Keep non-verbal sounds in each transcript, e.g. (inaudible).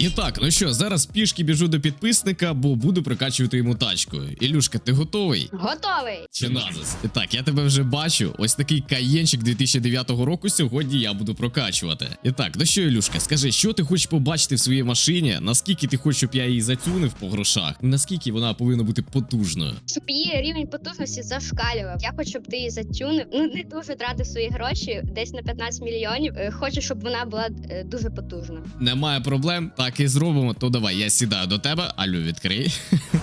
І так, ну що, зараз пішки біжу до підписника, бо буду прокачувати йому тачку. Ілюшка, ти готовий? Готовий. Чи назис? І так, я тебе вже бачу. Ось такий каєнчик 2009 року сьогодні я буду прокачувати. І так, ну що, Ілюшка, скажи, що ти хочеш побачити в своїй машині? Наскільки ти хочеш, щоб я її затюнив по грошах? Наскільки вона повинна бути потужною? Щоб її рівень потужності зашкалював. Я хочу, щоб ти її затюнив. Ну не дуже тратив свої гроші, десь на 15 мільйонів. Е, Хочу, щоб вона була е, дуже потужна. Немає проблем, так і зробимо. То давай, я сідаю до тебе, алю, відкрий.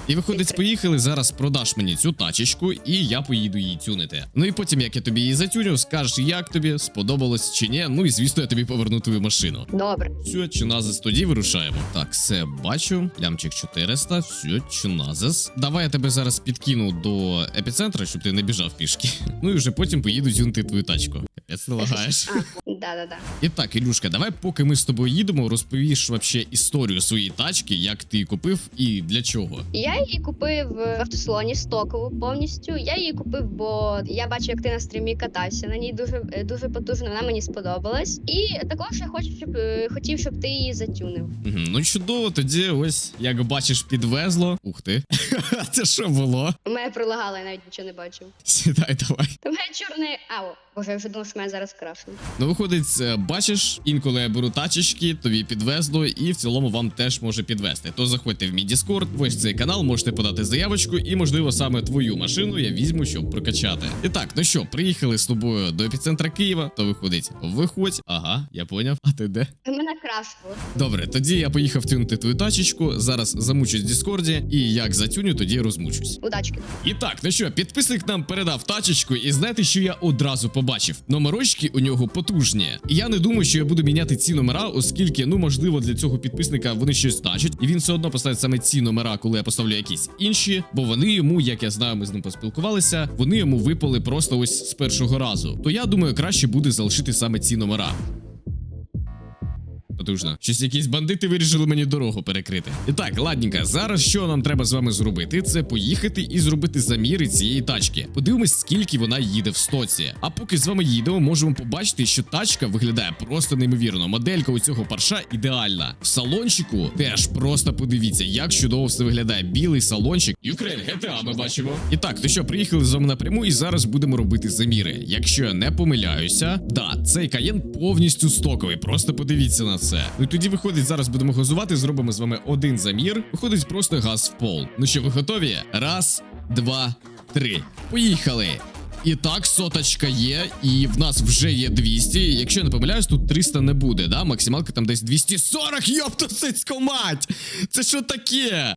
І виходить, поїхали. Зараз продаш мені цю тачечку, і я поїду її тюнити. Ну і потім, як я тобі її затюню, скажеш, як тобі сподобалось чи ні. Ну і звісно, я тобі поверну твою машину. Добре. Все, чиназис тоді вирушаємо. Так, все бачу. Лямчик 400, все, чиназис. Давай я тебе зараз підкину до епіцентра, щоб ти не біжав пішки. Ну і вже потім поїду зюнти твою тачку. Лагаєш. Да-да-да. І так, Ілюшка, давай, поки ми з тобою їдемо, розповіш вообще історію своєї тачки, як ти її купив і для чого. Я її купив в автосалоні стокову повністю. Я її купив, бо я бачив, як ти на стрімі катався. На ній дуже е, дуже потужно, вона мені сподобалась. І також я хочу, щоб е, хотів, щоб ти її затюнив. Ну чудово, тоді ось, як бачиш, підвезло. Ух ти. (laughs) Це що було? У мене прилагало, я навіть нічого не бачив. Сідай, давай. Та мене чорний ау. Боже, я вже думав, що мене зараз крашено. Ну, виходить, е, бачиш, інколи я беру тачечки, тобі підвезло, і в цілому вам теж може підвести. То заходьте в мій Discord, ось цей канал, можете подати заявочку, і можливо саме твою машину я візьму, щоб прокачати. І так, ну що, приїхали з тобою до епіцентра Києва, то виходить, виходь. Ага, я поняв. А ти де? Мене крашило. Добре, тоді я поїхав тюнити твою тачечку. Зараз замучусь в Діскорді, і як затюню, тоді розмучусь. Удачки. І так, ну що, підписник нам передав тачечку, і знаєте, що я одразу побачив? Номерочки у нього потужні. І я не думаю, що я буду міняти ці номера, оскільки, ну можливо, для цього підписника вони щось значать, і він все одно поставить саме ці номера, коли я поставлю якісь інші, бо вони йому, як я знаю, ми з ним поспілкувалися, вони йому випали просто ось з першого разу. То я думаю, краще буде залишити саме ці номера. Потужно. Щось якісь бандити вирішили мені дорогу перекрити. І так, ладненько, зараз що нам треба з вами зробити? Це поїхати і зробити заміри цієї тачки. Подивимось, скільки вона їде в стоці. А поки з вами їдемо, можемо побачити, що тачка виглядає просто неймовірно. Моделька у цього парша ідеальна. В салончику теж просто подивіться, як чудово все виглядає. Білий салончик. Ukraine GTA ми бачимо. І так, то що, приїхали з вами напряму, і зараз будемо робити заміри. Якщо я не помиляюся, да, цей каєн повністю стоковий. Просто подивіться на це. Ну і тоді виходить, зараз будемо газувати, зробимо з вами один замір. Виходить просто газ в пол. Ну що, ви готові? Раз, два, три. Поїхали. І так, соточка є, і в нас вже є 200. Якщо я не помиляюсь, тут 300 не буде, да? Максималка там десь 240, йопта цицько мать! Це що таке?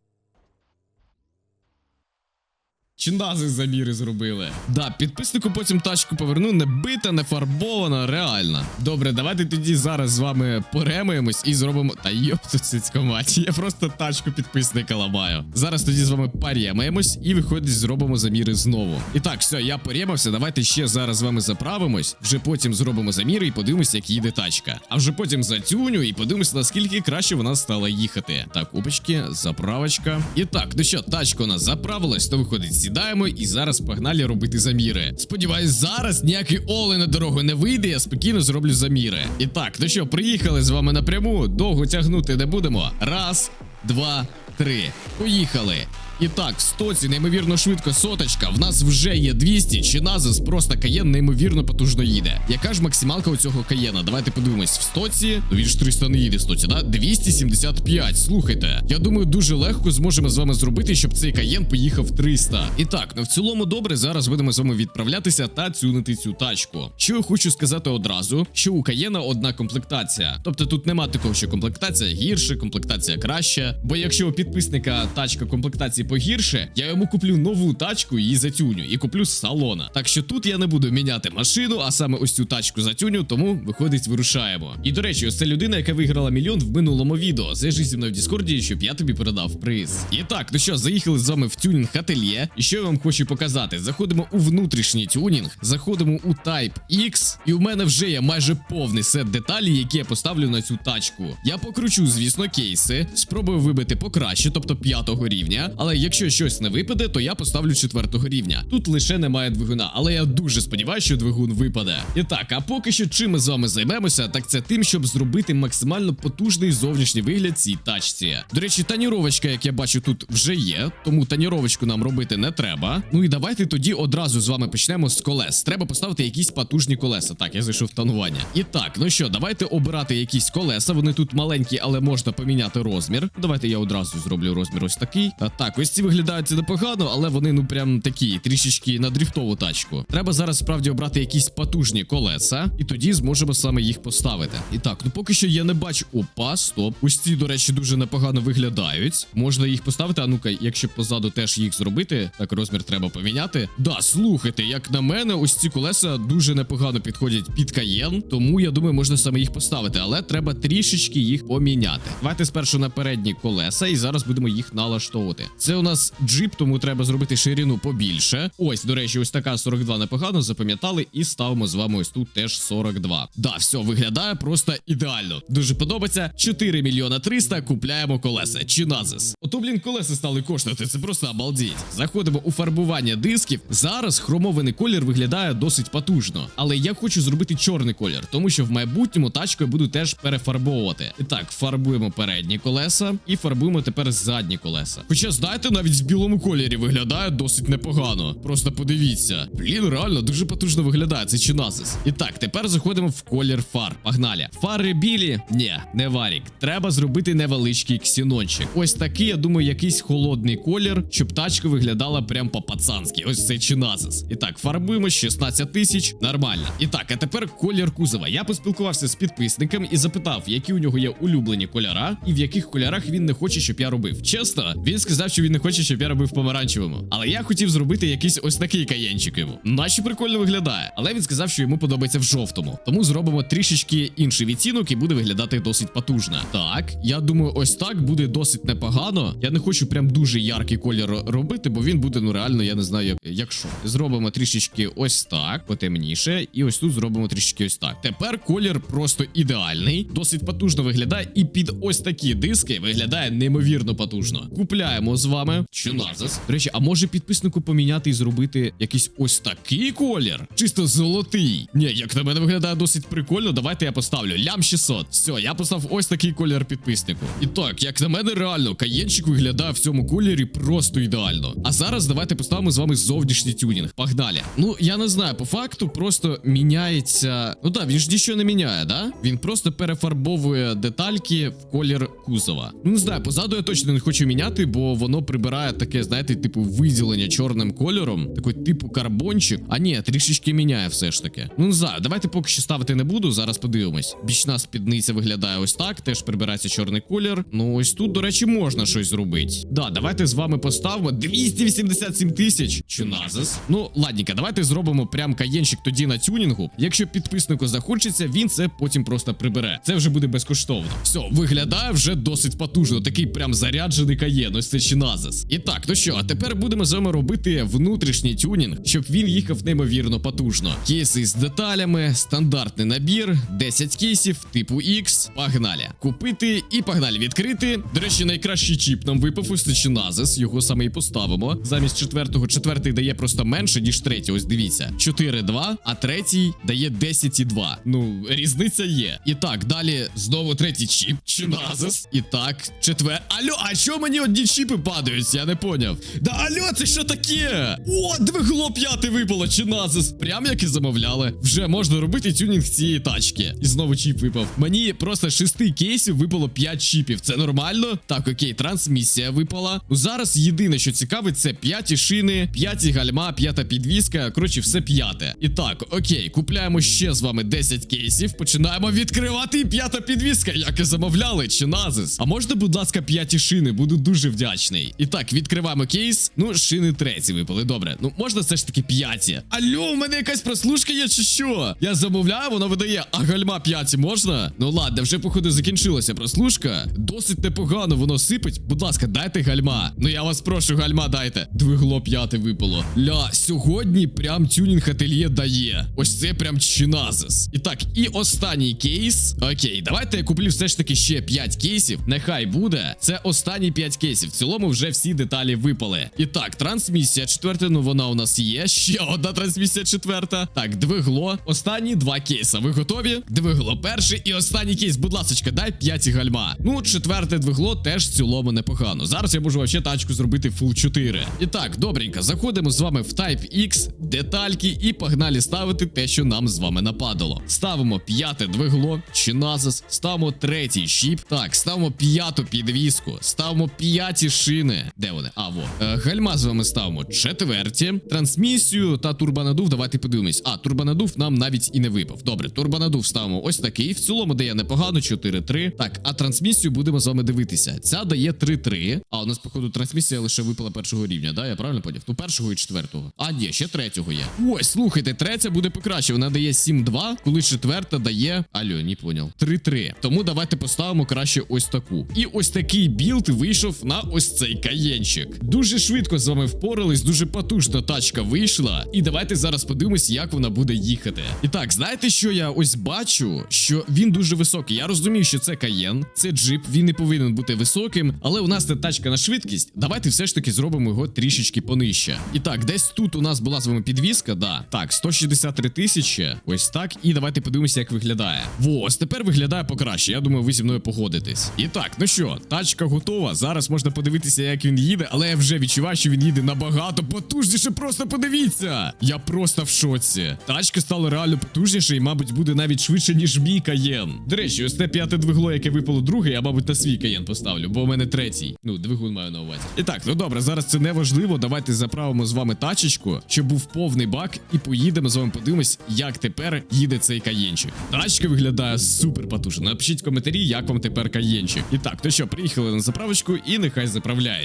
Чи нази заміри зробили? Да, підписнику потім тачку поверну, не бита, не фарбована, реально. Добре, давайте тоді зараз з вами поремуємось і зробимо. Та йопту цицькомать, я просто тачку підписника ламаю. Зараз тоді з вами паремаємось і виходить, зробимо заміри знову. І так, все, я порємався. Давайте ще зараз з вами заправимось. Вже потім зробимо заміри і подивимось, як їде тачка. А вже потім затюню і подивимось, наскільки краще вона стала їхати. Так, опачки, заправочка. І так, ну що, тачка у нас заправилась, то виходить, сідаємо і зараз погнали робити заміри. Сподіваюсь, зараз ніякий Оли на дорогу не вийде, я спокійно зроблю заміри. І так, ну що, приїхали з вами напряму, довго тягнути не будемо. Раз, два, три. Поїхали. І так, в стоці неймовірно швидко соточка. В нас вже є 200. Чи назис просто каєн неймовірно потужно їде. Яка ж максималка у цього каєна? Давайте подивимось. В стоці. Ну він ж 300 не їде в стоці, да? 275. Слухайте. Я думаю, дуже легко зможемо з вами зробити, щоб цей каєн поїхав 300. І так, ну в цілому добре. Зараз будемо з вами відправлятися та цюнити цю тачку. Що я хочу сказати одразу, що у каєна одна комплектація. Тобто тут нема такого, що комплектація гірше, комплектація краще. Бо якщо у підписника тачка комплектації погірше, я йому куплю нову тачку і затюню, і куплю з салона. Так що тут я не буду міняти машину, а саме ось цю тачку затюню, тому виходить, вирушаємо. І до речі, ось це людина, яка виграла мільйон в минулому відео. Зв'яжись зі мною в Діскорді, щоб я тобі передав приз. І так, ну що, заїхали з вами в тюнінг ательє. І що я вам хочу показати? Заходимо у внутрішній тюнінг, заходимо у Type X, і в мене вже є майже повний сет деталей, які я поставлю на цю тачку. Я покручу, звісно, кейси, спробую вибити покраще, тобто п'ятого рівня. Але якщо щось не випаде, то я поставлю четвертого рівня. Тут лише немає двигуна, але я дуже сподіваюся, що двигун випаде. І так, а поки що чим ми з вами займемося, так це тим, щоб зробити максимально потужний зовнішній вигляд цій тачці. До речі, таніровочка, як я бачу, тут вже є, тому таніровочку нам робити не треба. Ну і давайте тоді одразу з вами почнемо з колес. Треба поставити якісь потужні колеса. Так, я зайшов в танування. І так, ну що, давайте обирати якісь колеса. Вони тут маленькі, але можна поміняти розмір. Давайте я одразу зроблю розмір ось такий. А так, ось ці виглядають непогано, але вони ну прям такі, трішечки на дріфтову тачку. Треба зараз справді обрати якісь потужні колеса, і тоді зможемо саме їх поставити. І так, ну поки що я не бачу. Опа, стоп. Ось ці, до речі, дуже непогано виглядають. Можна їх поставити. А ну-ка, якщо позаду теж їх зробити, так розмір треба поміняти. Да, слухайте, як на мене, ось ці колеса дуже непогано підходять під каєн, тому я думаю, можна саме їх поставити, але треба трішечки їх поміняти. Давайте спершу на передні колеса, і зараз будемо їх налаштовувати. Це у нас джип, тому треба зробити ширину побільше. Ось, до речі, ось така 42 непогано запам'ятали, і ставимо з вами ось тут теж 42. Да, все виглядає просто ідеально. Дуже подобається. 4 мільйона 300, купляємо колеса. Чиназис. Ото, блін, колеса стали коштувати. Це просто обалдіть. Заходимо у фарбування дисків. Зараз хромований колір виглядає досить потужно. Але я хочу зробити чорний колір, тому що в майбутньому тачку я буду теж перефарбовувати. І так, фарбуємо передні колеса і фарбуємо тепер задні колеса. Хоча, знаєте, навіть в білому кольорі виглядає досить непогано. Просто подивіться. Блін, реально дуже потужно виглядає. Це чиназис. І так, тепер заходимо в колір фар. Погнали. Фари білі? Ні, не варік. Треба зробити невеличкий ксінончик. Ось такий, я думаю, якийсь холодний колір, щоб тачка виглядала прям по-пацанськи. Ось це чиназис. І так, фарбуємо 16 тисяч. Нормально. І так, а тепер колір кузова. Я поспілкувався з підписником і запитав, які у нього є улюблені кольора, і в яких кольорах він не хоче, щоб я робив. Чесно, він сказав, що він не хоче, щоб я робив помаранчевому. Але я хотів зробити якийсь ось такий каєнчик йому. Наче прикольно виглядає. Але він сказав, що йому подобається в жовтому. Тому зробимо трішечки інший відтінок і буде виглядати досить потужно. Так, я думаю, ось так буде досить непогано. Я не хочу прям дуже яркий колір робити, бо він буде ну реально, я не знаю, як якщо. Зробимо трішечки ось так, потемніше, і ось тут зробимо трішечки ось так. Тепер колір просто ідеальний, досить потужно виглядає, і під ось такі диски виглядає неймовірно потужно. Купляємо з вами Чуназис. До речі, а може підписнику поміняти і зробити якийсь ось такий колір? Чисто золотий. Ні, як на мене виглядає досить прикольно. Давайте я поставлю лям 600. Все, я поставив ось такий колір підписнику. І так, як на мене, реально, каєнчик виглядає в цьому кольорі просто ідеально. А зараз давайте поставимо з вами зовнішній тюнінг. Погнали. Ну, я не знаю, по факту просто міняється. Ну так, він ж нічого не міняє, да? Він просто перефарбовує детальки в колір кузова. Ну не знаю, позаду я точно не хочу міняти, бо воно прибирає таке, знаєте, типу виділення чорним кольором, такий типу карбончик. А ні, трішечки міняє все ж таки. Ну не знаю, давайте поки що ставити не буду. Зараз подивимось. Бічна спідниця виглядає ось так, теж прибирається чорний колір. Ну ось тут, до речі, можна щось зробити. Да, давайте з вами поставимо 287 тисяч. Чуназис. Ну, ладненько, давайте зробимо прям каєнчик тоді на тюнінгу. Якщо підписнику захочеться, він це потім просто прибере. Це вже буде безкоштовно. Все, виглядає вже досить потужно. Такий прям заряджений каєн. Ось це Чиназис. І так, ну що, а тепер будемо з вами робити внутрішній тюнінг, щоб він їхав неймовірно потужно. Кейси з деталями, стандартний набір, 10 кейсів, типу X. Погнали. Купити і погнали відкрити. До речі, найкращий чіп нам випав ось це. Його саме і поставимо. Замість четвертого, четвертий дає просто менше, ніж третій. Ось дивіться. 4-2, а третій дає 10,2. Ну, різниця є. І так, далі знову третій чіп. Чиназис. І так, четвер. Алло, а що мені одні чіпи падають? Я не поняв. Да алло, це що таке? О, двигло п'яте випало, Чиназис. Прям як і замовляли. Вже можна робити тюнінг цієї тачки. І знову чіп випав. Мені просто шести кейсів випало 5 чіпів. Це нормально? Так, окей, трансмісія випала. Ну зараз єдине, що цікавить, це п'яті шини, п'яті гальма, п'ята підвіска. Коротше, все п'яте. І так, окей, купляємо ще з вами 10 кейсів. Починаємо відкривати п'ята підвіска, як і замовляли, чи назис. А можна, будь ласка, п'яті шини, буду дуже вдячний. І так, відкриваємо кейс. Ну, шини треті випали. Добре. Ну, можна все ж таки п'яті. Алло, у мене якась прослушка є, чи що? Я замовляю, воно видає, а гальма п'яті можна? Ну ладно, вже походу закінчилася прослушка. Досить непогано воно сипить. Будь ласка, дайте гальма. Ну я вас прошу, гальма дайте. Двигло п'яте випало. Ля, сьогодні прям тюнінг ательє дає. Ось це прям чиназис. І так, і останній кейс. Окей, давайте я куплю все ж таки ще 5 кейсів. Нехай буде. Це останні 5 кейсів. В цілому вже всі деталі випали. І так, трансмісія четверта, ну вона у нас є. Ще одна трансмісія четверта. Так, двигло. Останні два кейса. Ви готові? Двигло перший і останній кейс. Будь ласочка, дай 5 гальма. Ну, четверте двигло теж в цілому непогано. Зараз я можу вообще тачку зробити full 4. І так, добренько, заходимо з вами в Type X, детальки і погнали ставити те, що нам з вами нападало. Ставимо п'яте двигло, чиназис, ставимо третій щіп. Так, ставимо п'яту підвіску, ставимо п'яті шини. Де вони? А, во. Е, гальма з вами ставимо четверті. Трансмісію та турбонадув. Давайте подивимось. А, турбонадув нам навіть і не випав. Добре, турбонадув ставимо ось такий. В цілому дає непогано, 4-3. Так, а трансмісію будемо з вами дивитися. Ця дає 3-3. А у нас, походу, трансмісія лише випала першого рівня, да? Я правильно поняв? Ну, першого і четвертого. А, ні, ще третього є. Ось, слухайте, третя буде покраще. Вона дає 7-2, коли четверта дає. Алло, не поняв. 3-3. Тому давайте поставимо краще ось таку. І ось такий білд вийшов на ось цей каєнчик. Дуже швидко з вами впорались, дуже потужна тачка вийшла. І давайте зараз подивимось, як вона буде їхати. І так, знаєте, що я ось бачу? Що він дуже високий. Я розумію, що це каєн, це джип, він не повинен бути високим, але у нас це тачка на швидкість. Давайте все ж таки зробимо його трішечки понижче. І так, десь тут у нас була з вами підвіска, да. Так, 163 тисячі. Ось так. І давайте подивимося, як виглядає. Во, ось тепер виглядає покраще. Я думаю, ви зі мною погодитесь. І так, ну що, тачка готова. Зараз можна подивитися, як він їде, але я вже відчуваю, що він їде набагато потужніше. Просто подивіться. Я просто в шоці. Тачка стала реально потужніше і, мабуть, буде навіть швидше, ніж мій каєн. До речі, ось те п'яте двигло, яке випало друге, я, мабуть, на свій каєн поставлю, бо у мене третій. Ну, двигун маю на увазі. І так, ну добре, зараз це не важливо. Давайте заправимо з вами тачечку, щоб був повний бак, і поїдемо з вами подивимось, як тепер їде цей каєнчик. Тачка виглядає супер потужно. Напишіть в коментарі, як вам тепер каєнчик. І так, то що, приїхали на заправочку і нехай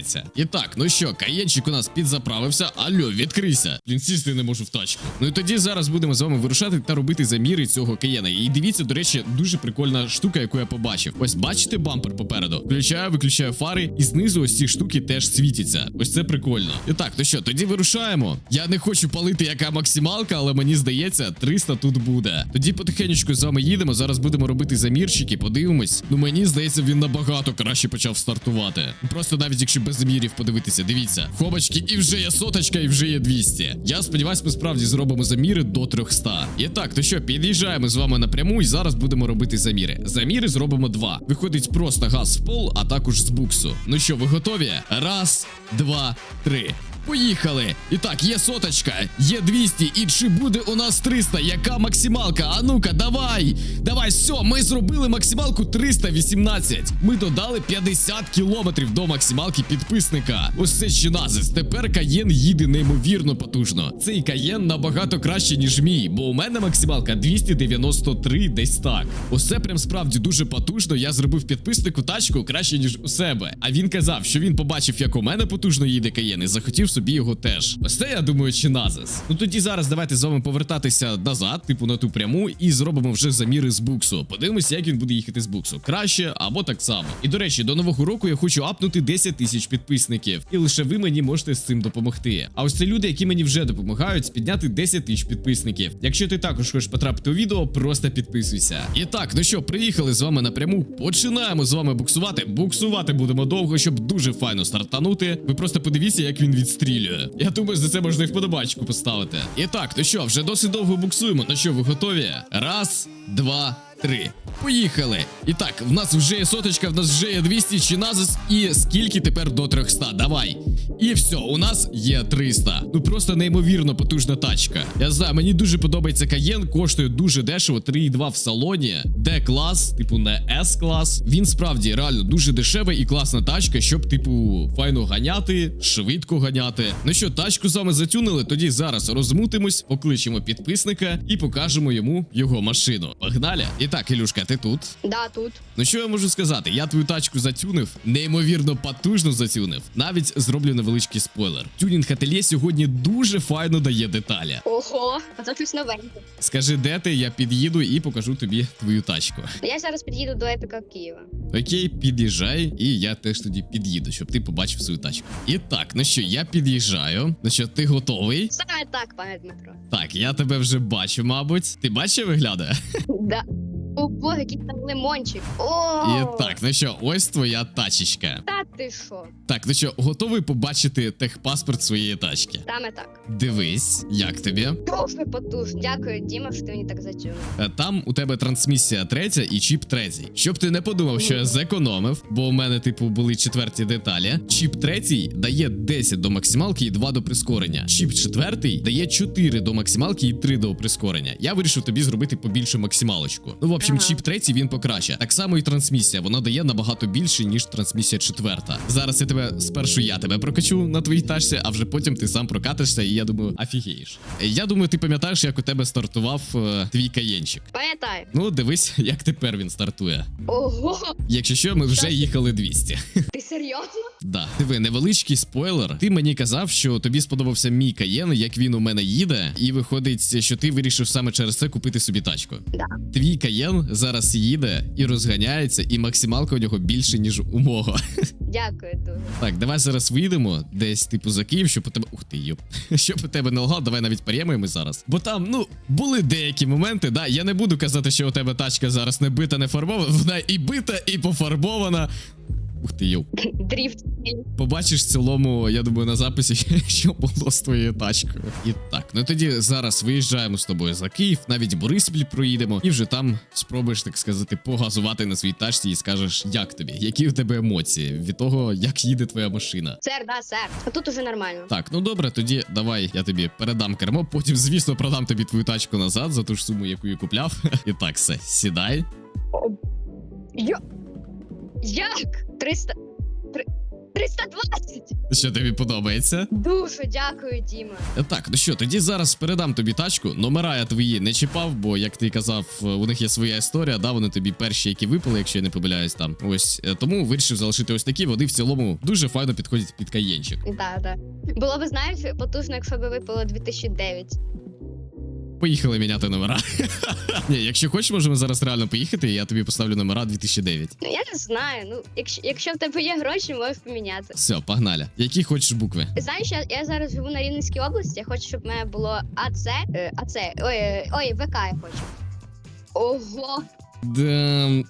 заправляється. І так, ну що, каєнчик у нас підзаправився. Алло, відкрийся. Блін, сісти не можу в тачку. Ну і тоді зараз будемо з вами вирушати та робити заміри цього каєна. І дивіться, до речі, дуже прикольна штука, яку я побачив. Ось бачите бампер попереду. Включаю, виключаю фари, і знизу ось ці штуки теж світяться. Ось це прикольно. І так, ну що, тоді вирушаємо. Я не хочу палити, яка максималка, але мені здається, 300 тут буде. Тоді потихенечку з вами їдемо. Зараз будемо робити замірчики, подивимось. Ну мені здається, він набагато краще почав стартувати. Просто навіть якщо без мірів подивитися, дивіться. Хобачки, і вже є соточка, і вже є 200. Я сподіваюсь, ми справді зробимо заміри до 300. І так, то що, під'їжджаємо з вами напряму, і зараз будемо робити заміри. Заміри зробимо два. Виходить просто газ в пол, а також з буксу. Ну що, ви готові? Раз, два, три. Поїхали! І так, є соточка, є 200, і чи буде у нас 300? Яка максималка? А ну-ка, давай! Давай, все, ми зробили максималку 318. Ми додали 50 кілометрів до максималки підписника. Ось це ще назис. Тепер каєн їде неймовірно потужно. Цей каєн набагато краще, ніж мій, бо у мене максималка 293, десь так. Це прям справді дуже потужно. Я зробив підписнику тачку краще, ніж у себе. А він казав, що він побачив, як у мене потужно їде каєн, і захотів собі його теж. Ось це я думаю, чи назис. Ну тоді зараз давайте з вами повертатися назад, типу на ту пряму, і зробимо вже заміри з буксу. Подивимося, як він буде їхати з буксу. Краще або так само. І до речі, до нового року я хочу апнути 10 тисяч підписників, і лише ви мені можете з цим допомогти. А ось це люди, які мені вже допомагають підняти 10 тисяч підписників. Якщо ти також хочеш потрапити у відео, просто підписуйся. І так, ну що, приїхали з вами напряму. Починаємо з вами буксувати. Буксувати будемо довго, щоб дуже файно стартанути. Ви просто подивіться, як він відстрілює. Я думаю, за це можна і вподобачку поставити. І так, то що, вже досить довго буксуємо. Ну що, ви готові? Раз, два. Три. Поїхали. І так, в нас вже є соточка, в нас вже є 200 чи назис. І скільки тепер до 300? Давай. І все, у нас є 300. Ну просто неймовірно потужна тачка. Я знаю, мені дуже подобається каєн, коштує дуже дешево, 3,2 в салоні. Д клас, типу не С клас. Він справді реально дуже дешевий і класна тачка, щоб, типу, файно ганяти, швидко ганяти. Ну що, тачку з вами затюнили, тоді зараз розмутимось, покличемо підписника і покажемо йому його машину. Погнали! І так, Ілюшка, ти тут? Да, тут. Ну що я можу сказати? Я твою тачку затюнив, неймовірно потужно затюнив. Навіть зроблю невеличкий спойлер. Тюнінг ательє сьогодні дуже файно дає деталі. Ого, а це щось новеньке. Скажи, де ти, я під'їду і покажу тобі твою тачку. Я зараз під'їду до епіка Києва. Окей, під'їжджай, і я теж тоді під'їду, щоб ти побачив свою тачку. І так, ну що, я під'їжджаю. Ну що, ти готовий? Саме так, пане Дмитро. Так, я тебе вже бачу, мабуть. Ти бачиш, виглядає? Да. О боже, який там лимончик. О, І так, ну що, ось твоя тачечка. Та ти що? Так, ну що, готовий побачити техпаспорт своєї тачки? Саме так. Дивись, як тобі? Дуже потужно. Дякую, Діма, що ти мені так затюнув. Е, Там у тебе трансмісія третя і чіп третій. Щоб ти не подумав, що я зекономив, бо у мене, типу, були четверті деталі. Чіп третій дає 10 до максималки і 2 до прискорення. Чіп четвертий дає 4 до максималки і 3 до прискорення. Я вирішив тобі зробити побільшу максималочку. Ну, в общем, Ага. чіп третій він покраще. Так само і трансмісія. Вона дає набагато більше, ніж трансмісія четверта. Зараз я тебе спершу я тебе прокачу на твоїй тачці, а вже потім ти сам прокатишся, і я думаю, афігієш. Я думаю, ти пам'ятаєш, як у тебе стартував е, твій каєнчик. Пам'ятаю. Ну, дивись, (laughs) як тепер він стартує. Ого, Якщо що, ми вже їхали 200. ти серйозно? Да. Диви, невеличкий спойлер. Ти мені казав, що тобі сподобався мій каєн, як він у мене їде, і виходить, що ти вирішив саме через це купити собі тачку. Да. Твій каєн зараз їде і розганяється, і максималка у нього більше, ніж у мого. (laughs) Дякую дуже. Так, давай зараз вийдемо десь, типу, за Київ, щоб у тебе. Ух ти, йоп. (laughs) Щоб у тебе не лгав, давай навіть переймемо зараз. Бо там, ну, були деякі моменти, да. Я не буду казати, що у тебе тачка зараз не бита, не фарбована. Вона і бита, і пофарбована. Ух ти, йоп. Дріфт. Побачиш в цілому, я думаю, на записі, (laughs) що було з твоєю тачкою. І так, ну тоді зараз виїжджаємо з тобою за Київ, навіть Бориспіль проїдемо, і вже там спробуєш, так сказати, погазувати на своїй тачці і скажеш, як тобі, які у тебе емоції від того, як їде твоя машина. Сер, да, сер. А тут уже нормально. Так, ну добре, тоді давай я тобі передам кермо. Потім, звісно, продам тобі твою тачку назад за ту ж суму, яку я купляв. (laughs) І так, все, сідай. Йо... Як? 300... 320! Що тобі подобається? Дуже дякую, Діма. Так, ну що, тоді зараз передам тобі тачку. Номера я твої не чіпав, бо як ти казав, е, у них є своя історія, да, вони тобі перші, які випали, якщо я не помиляюсь там. Ось е, тому вирішив залишити ось такі. Вони в цілому дуже файно підходять під каєнчик. Да, да. Було б, знаєш, потужно, якщо б випало 2009. Поїхали міняти номера. (laughs) Ні, якщо хочеш, можемо зараз реально поїхати, і я тобі поставлю номера 2009. Ну я не знаю. Ну, якщо, якщо в тебе є гроші, можеш поміняти. Все, погнали. Які хочеш букви? Знаєш, я, я зараз живу на Рівненській області, я хочу, щоб в мене було АЦ. Е, АЦ. Ой, е, ой, ВК я хочу. Ого! Де...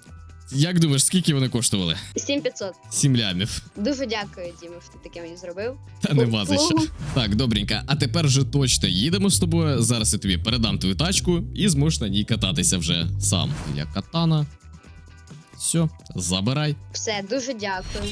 Як думаєш, скільки вони коштували? 7500. Сім лямів. Дуже дякую, Діма, що ти таке мені зробив. Та не за що. Так, добренько. А тепер вже точно їдемо з тобою. Зараз я тобі передам твою тачку і зможеш на ній кататися вже сам. Я катана. Все, забирай. Все, дуже дякую.